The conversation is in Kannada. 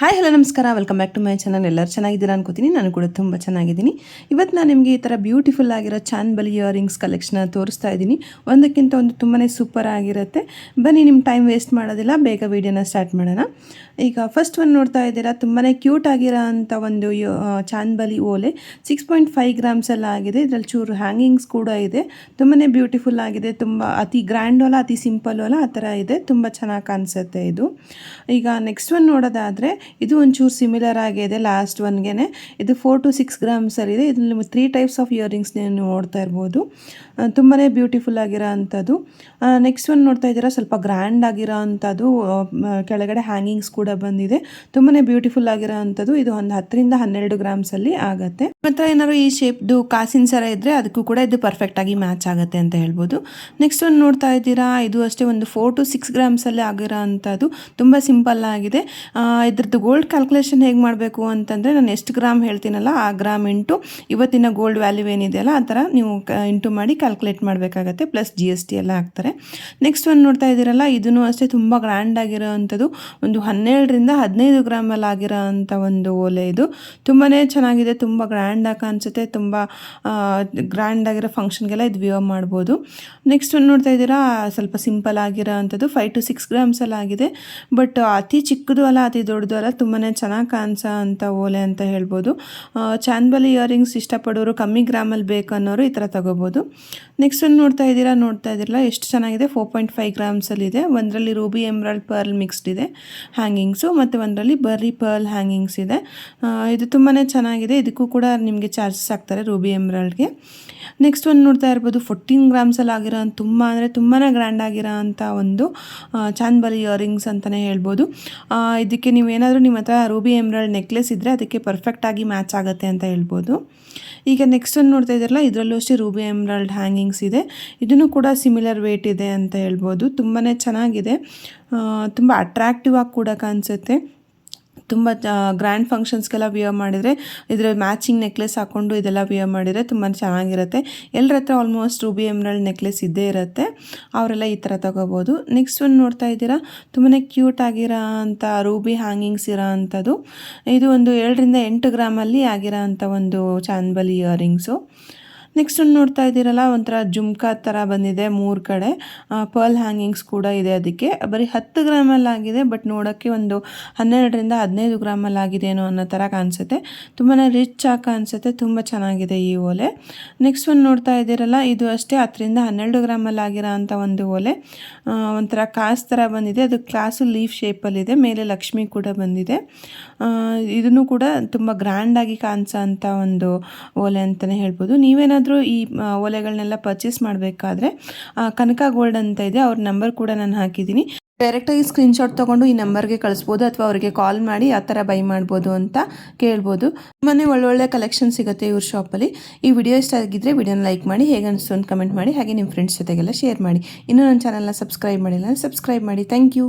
ಹಾಯ್, ಹಲೋ, ನಮಸ್ಕಾರ. Welcome back to my channel ಎಲ್ಲರೂ ಚೆನ್ನಾಗಿದ್ದೀರಾ ಅನ್ಕೋತೀನಿ. ನಾನು ಕೂಡ ತುಂಬ ಚೆನ್ನಾಗಿದ್ದೀನಿ. ಇವತ್ತು ನಾನು ನಿಮಗೆ ಈ ಥರ ಬ್ಯೂಟಿಫುಲ್ ಆಗಿರೋ ಚಾನ್ಬಲಿ ಇಯರಿಂಗ್ಸ್ ಕಲೆಕ್ಷನ್ ತೋರಿಸ್ತಾ ಇದ್ದೀನಿ. ಒಂದಕ್ಕಿಂತ ಒಂದು ತುಂಬಾ ಸೂಪರ್ ಆಗಿರುತ್ತೆ. ಬನ್ನಿ ನಿಮ್ಮ ಟೈಮ್ ವೇಸ್ಟ್ ಮಾಡೋದಿಲ್ಲ. ಬೇಗ ವೀಡಿಯೋನ ಸ್ಟಾರ್ಟ್ ಮಾಡೋಣ. ಈಗ ಫಸ್ಟ್ ಒಂದು ನೋಡ್ತಾ ಇದ್ದೀರಾ? ತುಂಬಾ ಕ್ಯೂಟ್ ಆಗಿರೋ ಅಂಥ ಒಂದು ಚಾನ್ಬಲಿ ಓಲೆ. ಸಿಕ್ಸ್ ಪಾಯಿಂಟ್ ಫೈವ್ ಗ್ರಾಮ್ಸ್ ಎಲ್ಲ ಆಗಿದೆ. ಇದರಲ್ಲಿ ಚೂರು ಹ್ಯಾಂಗಿಂಗ್ಸ್ ಕೂಡ ಇದೆ. ತುಂಬಾ ಬ್ಯೂಟಿಫುಲ್ ಆಗಿದೆ. ತುಂಬ ಅತಿ ಗ್ರ್ಯಾಂಡು ಅಲ್ಲ, ಅತಿ ಸಿಂಪಲ್ಲು ಅಲ್ಲ. ಆ ಥರ ಇದೆ. ತುಂಬ ಚೆನ್ನಾಗಿ ಕಾಣಿಸುತ್ತೆ ಇದು. ಈಗ ನೆಕ್ಸ್ಟ್ ಒನ್ ನೋಡೋದಾದರೆ ಇದು ಒಂಚೂರು ಸಿಮಿಲರ್ ಆಗಿದೆ ಲಾಸ್ಟ್ ಒನ್ಗೆ ಇದು ಫೋರ್ ಟು ಸಿಕ್ಸ್ ಗ್ರಾಮ್ಸಲ್ಲಿದೆ ಇದರಲ್ಲಿ ತ್ರೀ ಟೈಪ್ಸ್ ಆಫ್ ಇಯರಿಂಗ್ಸ್ ನೀವು ನೋಡ್ತಾ ಇರ್ಬೋದು. ತುಂಬಾ ಬ್ಯೂಟಿಫುಲ್ ಆಗಿರೋ ಅಂಥದ್ದು. ನೆಕ್ಸ್ಟ್ ಒನ್ ನೋಡ್ತಾ ಇದ್ದೀರಾ, ಸ್ವಲ್ಪ ಗ್ರ್ಯಾಂಡ್ ಆಗಿರೋ ಅಂಥದ್ದು. ಕೆಳಗಡೆ ಹ್ಯಾಂಗಿಂಗ್ಸ್ ಕೂಡ ಬಂದಿದೆ. ತುಂಬಾ ಬ್ಯೂಟಿಫುಲ್ ಆಗಿರೋ ಅಂಥದ್ದು. ಇದು ಒಂದು ಹತ್ತರಿಂದ ಹನ್ನೆರಡು ಗ್ರಾಮ್ಸಲ್ಲಿ ಆಗುತ್ತೆ. ಮಾತ್ರ ಏನಾದ್ರು ಈ ಶೇಪ್ದು ಕಾಸಿನ ಸರ ಇದ್ದರೆ ಅದಕ್ಕೂ ಕೂಡ ಇದು ಪರ್ಫೆಕ್ಟಾಗಿ ಮ್ಯಾಚ್ ಆಗುತ್ತೆ ಅಂತ ಹೇಳ್ಬೋದು. ನೆಕ್ಸ್ಟ್ ಒಂದು ನೋಡ್ತಾ ಇದ್ದೀರಾ? ಇದು ಅಷ್ಟೇ ಒಂದು ಫೋರ್ ಟು ಸಿಕ್ಸ್ ಗ್ರಾಮ್ಸಲ್ಲಿ ಆಗಿರೋ ಅಂಥದ್ದು ತುಂಬ ಸಿಂಪಲ್ ಆಗಿದೆ. ಇದ್ರದ್ದು ಗೋಲ್ಡ್ ಕ್ಯಾಲ್ಕುಲೇಷನ್ ಹೇಗೆ ಮಾಡಬೇಕು ಅಂತಂದರೆ ನಾನು ಎಷ್ಟು ಗ್ರಾಮ್ ಹೇಳ್ತೀನಲ್ಲ, ಆ ಗ್ರಾಮ್ ಇಂಟು ಇವತ್ತಿನ ಗೋಲ್ಡ್ ವ್ಯಾಲ್ಯೂ ಏನಿದೆಯಲ್ಲ, ಆ ಥರ ನೀವು ಇಂಟು ಮಾಡಿ ಕ್ಯಾಲ್ಕುಲೇಟ್ ಮಾಡಬೇಕಾಗತ್ತೆ ಪ್ಲಸ್ ಜಿ ಎಸ್ ಟಿ ಎಲ್ಲ ಹಾಕ್ತಾರೆ. ನೆಕ್ಸ್ಟ್ ಒಂದು ನೋಡ್ತಾ ಇದ್ದೀರಲ್ಲ, ಇದನ್ನು ಅಷ್ಟೇ ತುಂಬ ಗ್ರ್ಯಾಂಡ್ ಆಗಿರೋ ಅಂಥದ್ದು ಒಂದು ಹನ್ನೆರಡರಿಂದ ಹದಿನೈದು ಗ್ರಾಮಲ್ಲಿ ಆಗಿರೋ ಅಂಥ ಒಂದು ಓಲೆ ಇದು. ತುಂಬಾ ಚೆನ್ನಾಗಿದೆ, ತುಂಬ ಗ್ರ್ಯಾಂಡಾಗಿ ಕಾಣಿಸುತ್ತೆ ತುಂಬ ಗ್ರ್ಯಾಂಡ್ ಆಗಿರೋ ಫಂಕ್ಷನ್ಗೆಲ್ಲ ಇದು ವ್ಯೂ ಮಾಡ್ಬೋದು. ನೆಕ್ಸ್ಟ್ ನೋಡ್ತಾ ಇದ್ದೀರಾ, ಸ್ವಲ್ಪ ಸಿಂಪಲ್ ಆಗಿರೋ ಅಂಥದ್ದು ಫೈವ್ ಟು ಸಿಕ್ಸ್ ಗ್ರಾಮ್ಸಲ್ಲಿ ಆಗಿದೆ. ಬಟ್ ಅತಿ ಚಿಕ್ಕದು ಅಲ್ಲ, ಅತಿ ದೊಡ್ಡದು ಅಲ್ಲ ತುಂಬಾ ಚೆನ್ನಾಗಿ ಕಾಣಿಸೋ ಅಂಥ ಓಲೆ ಅಂತ ಹೇಳ್ಬೋದು. ಚಾನ್ಬಲಿ ಇಯರಿಂಗ್ಸ್ ಇಷ್ಟಪಡೋರು ಕಮ್ಮಿ ಗ್ರಾಮಲ್ಲಿ ಬೇಕನ್ನೋರು ಈ ಥರ ತಗೋಬೋದು. ನೆಕ್ಸ್ಟ್ ಒಂದು ನೋಡ್ತಾ ಇದ್ದೀರಾ, ನೋಡ್ತಾ ಇದ್ದೀರಲ್ಲ ಎಷ್ಟು ಚೆನ್ನಾಗಿದೆ ಫೋರ್ ಪಾಯಿಂಟ್ ಫೈವ್ ಗ್ರಾಮ್ಸಲ್ಲಿದೆ ಒಂದರಲ್ಲಿ ರೂಬಿ ಎಮ್ರಾಲ್ಡ್ ಪರ್ಲ್ ಮಿಕ್ಸ್ಡ್ ಇದೆ ಹ್ಯಾಂಗಿಂಗ್ಸು ಮತ್ತು ಒಂದರಲ್ಲಿ ಬರ್ರಿ ಪರ್ಲ್ ಹ್ಯಾಂಗಿಂಗ್ಸ್ ಇದೆ. ಇದು ತುಂಬಾ ಚೆನ್ನಾಗಿದೆ. ಇದಕ್ಕೂ ಕೂಡ ನಿಮಗೆ ಚಾರ್ಜಸ್ ಆಗ್ತಾರೆ ರೂಬಿ ಎಂಬ್ರಾಯ್ಡ್ಗೆ ನೆಕ್ಸ್ಟ್ ಒಂದು ನೋಡ್ತಾ ಇರ್ಬೋದು ಫೋರ್ಟೀನ್ ಗ್ರಾಮ್ಸಲ್ಲಿ ಆಗಿರೋ ತುಂಬ ಅಂದರೆ ತುಂಬಾ ಗ್ರ್ಯಾಂಡ್ ಆಗಿರೋ ಅಂಥ ಒಂದು ಚಾಂದ್ಬಲಿ ಇಯರಿಂಗ್ಸ್ ಅಂತಲೇ ಹೇಳ್ಬೋದು. ಇದಕ್ಕೆ ಇದಕ್ಕೆ ನೀವೇನಾದರೂ ನಿಮ್ಮ ಹತ್ರ ರೂಬಿ ಎಂಬ್ರಾಯ್ಡ್ ನೆಕ್ಲೆಸ್ ಇದ್ದರೆ ಅದಕ್ಕೆ ಪರ್ಫೆಕ್ಟಾಗಿ ಮ್ಯಾಚ್ ಆಗುತ್ತೆ ಅಂತ ಹೇಳ್ಬೋದು. ಈಗ ನೆಕ್ಸ್ಟ್ ಒಂದು ನೋಡ್ತಾ ಇದ್ದಾರಲ್ಲ, ಇದರಲ್ಲೂ ಅಷ್ಟೇ ರೂಬಿ ಎಮ್ರಾಲ್ಡ್ ಹ್ಯಾಂಗಿಂಗ್ಸ್ ಇದೆ. ಇದನ್ನು ಕೂಡ ಸಿಮಿಲರ್ ವೇಟ್ ಇದೆ ಅಂತ ಹೇಳ್ಬೋದು. ತುಂಬಾ ಚೆನ್ನಾಗಿದೆ. ತುಂಬ ಅಟ್ರಾಕ್ಟಿವ್ ಆಗಿ ಕೂಡ ಕಾಣಿಸುತ್ತೆ. ತುಂಬ ಗ್ರ್ಯಾಂಡ್ ಫಂಕ್ಷನ್ಸ್ಗೆಲ್ಲ ವಿಯರ್ ಮಾಡಿದರೆ ಇದರ ಮ್ಯಾಚಿಂಗ್ ನೆಕ್ಲೆಸ್ ಹಾಕ್ಕೊಂಡು ಇದೆಲ್ಲ ವಿಯರ್ ಮಾಡಿದರೆ ತುಂಬ ಚೆನ್ನಾಗಿರುತ್ತೆ. ಎಲ್ಲರ ಹತ್ರ ಆಲ್ಮೋಸ್ಟ್ ರೂಬಿ ಎಮ್ರಲ್ಡ್ ನೆಕ್ಲೆಸ್ ಇದ್ದೇ ಇರುತ್ತೆ. ಅವರೆಲ್ಲ ಈ ಥರ ತಗೋಬೋದು. ನೆಕ್ಸ್ಟ್ ಒಂದು ನೋಡ್ತಾ ಇದ್ದೀರಾ? ತುಂಬಾ ಕ್ಯೂಟ್ ಆಗಿರೋ ಅಂಥ ರೂಬಿ ಹ್ಯಾಂಗಿಂಗ್ಸ್ ಇರೋ ಅಂಥದ್ದು. ಇದು ಒಂದು ಏಳರಿಂದ ಎಂಟು ಗ್ರಾಮಲ್ಲಿ ಆಗಿರೋ ಅಂಥ ಒಂದು ಚಾನ್ಬಲ್ ಇಯರಿಂಗ್ಸು ನೆಕ್ಸ್ಟ್ ನೋಡ್ತಾ ಇದ್ದೀರಲ್ಲ, ಒಂಥರ ಜುಮ್ಕಾ ಥರ ಬಂದಿದೆ ಮೂರು ಕಡೆ. ಪರ್ಲ್ ಹ್ಯಾಂಗಿಂಗ್ಸ್ ಕೂಡ ಇದೆ ಅದಕ್ಕೆ. ಬರೀ ಹತ್ತು ಗ್ರಾಮಲ್ಲಿ ಆಗಿದೆ ಬಟ್ ನೋಡೋಕ್ಕೆ ಒಂದು ಹನ್ನೆರಡರಿಂದ ಹದಿನೈದು ಗ್ರಾಮಲ್ಲಿ ಆಗಿದೆಯೇನೋ ಅನ್ನೋ ಥರ ಕಾಣಿಸುತ್ತೆ. ತುಂಬಾ ರಿಚ್ ಆಗಿ ಕಾಣಿಸುತ್ತೆ, ತುಂಬ ಚೆನ್ನಾಗಿದೆ ಈ ಓಲೆ. ನೆಕ್ಸ್ಟ್ ಒಂದು ನೋಡ್ತಾ ಇದ್ದೀರಲ್ಲ, ಇದು ಅಷ್ಟೇ ಹತ್ತರಿಂದ ಹನ್ನೆರಡು ಗ್ರಾಮಲ್ಲಿ ಆಗಿರೋ ಅಂಥ ಒಂದು ಓಲೆ. ಒಂಥರ ಕಾಸ್ ಥರ ಬಂದಿದೆ. ಅದು ಕ್ಲಾಸು ಲೀಫ್ ಶೇಪಲ್ಲಿದೆ ಮೇಲೆ ಲಕ್ಷ್ಮಿ ಕೂಡ ಬಂದಿದೆ. ಇದನ್ನು ಕೂಡ ತುಂಬ ಗ್ರ್ಯಾಂಡಾಗಿ ಕಾಣಿಸೋ ಅಂಥ ಒಂದು ಓಲೆ ಅಂತಲೇ ಹೇಳ್ಬೋದು. ನೀವೇನಾದರೂ ಈ ಒಲೆಗಳನ್ನೆಲ್ಲ ಓಲೆಗಳನ್ನೆಲ್ಲ ಪರ್ಚೇಸ್ ಮಾಡಬೇಕಾದ್ರೆ ಕನಕ ಗೋಲ್ಡ್ ಅಂತ ಇದೆ, ಅವ್ರ ನಂಬರ್ ಕೂಡ ನಾನು ಹಾಕಿದ್ದೀನಿ. ಡೈರೆಕ್ಟಾಗಿ ಸ್ಕ್ರೀನ್ಶಾಟ್ ತೊಗೊಂಡು ಈ ನಂಬರ್ಗೆ ಕಳಿಸ್ಬೋದು, ಅಥವಾ ಅವರಿಗೆ ಕಾಲ್ ಮಾಡಿ ಆ ಥರ ಬೈ ಮಾಡ್ಬೋದು ಅಂತ ಕೇಳ್ಬೋದು. ಮನೆ ಒಳ್ಳೊಳ್ಳೆ ಕಲೆಕ್ಷನ್ ಸಿಗುತ್ತೆ ಇವ್ರ ಶಾಪಲ್ಲಿ ಈ ವಿಡಿಯೋ ಇಷ್ಟ ಆಗಿದ್ದರೆ ವಿಡಿಯೋನ ಲೈಕ್ ಮಾಡಿ, ಹೇಗೆ ಅನಿಸ್ತು ಅಂತ ಕಮೆಂಟ್ ಮಾಡಿ, ಹಾಗೆ ನಿಮ್ಮ ಫ್ರೆಂಡ್ಸ್ ಜೊತೆಗೆಲ್ಲ ಶೇರ್ ಮಾಡಿ. ಇನ್ನೂ ನನ್ನ ಚಾನಲ್ನ ಸಬ್ಸ್ಕ್ರೈಬ್ ಮಾಡಿಲ್ಲ ಸಬ್ಸ್ಕ್ರೈಬ್ ಮಾಡಿ. Thank you